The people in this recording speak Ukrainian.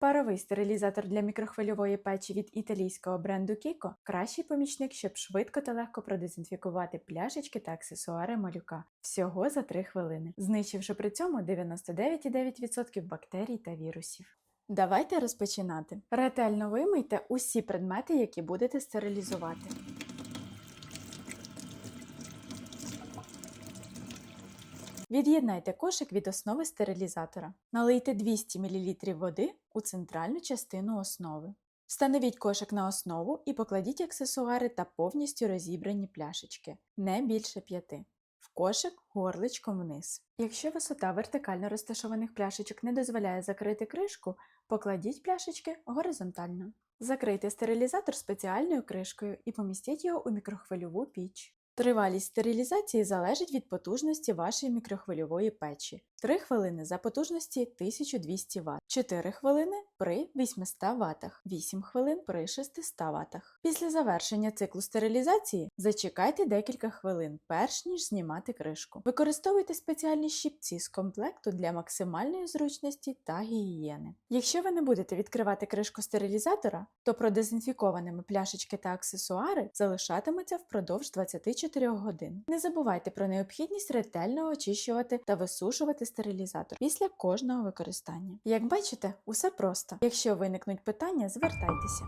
Паровий стерилізатор для мікрохвильової печі від італійського бренду Kiko – кращий помічник, щоб швидко та легко продезінфікувати пляшечки та аксесуари малюка всього за 3 хвилини, знищивши при цьому 99,9% бактерій та вірусів. Давайте розпочинати. Ретельно вимийте усі предмети, які будете стерилізувати. Від'єднайте кошик від основи стерилізатора. Налийте 200 мл води у центральну частину основи. Встановіть кошик на основу і покладіть аксесуари та повністю розібрані пляшечки, не більше п'яти. В кошик горличком вниз. Якщо висота вертикально розташованих пляшечок не дозволяє закрити кришку, покладіть пляшечки горизонтально. Закрийте стерилізатор спеціальною кришкою і помістіть його у мікрохвильову піч. Тривалість стерилізації залежить від потужності вашої мікрохвильової печі. 3 хвилини за потужності 1200 Вт, 4 хвилини при 800 Вт, 8 хвилин при 600 Вт. Після завершення циклу стерилізації зачекайте декілька хвилин, перш ніж знімати кришку. Використовуйте спеціальні щіпці з комплекту для максимальної зручності та гігієни. Якщо ви не будете відкривати кришку стерилізатора, то продезінфікованими пляшечки та аксесуари залишатимуться впродовж 24 годин. Не забувайте про необхідність ретельно очищувати та висушувати стерилізатор після кожного використання. Як бачите, усе просто. Якщо виникнуть питання, звертайтеся.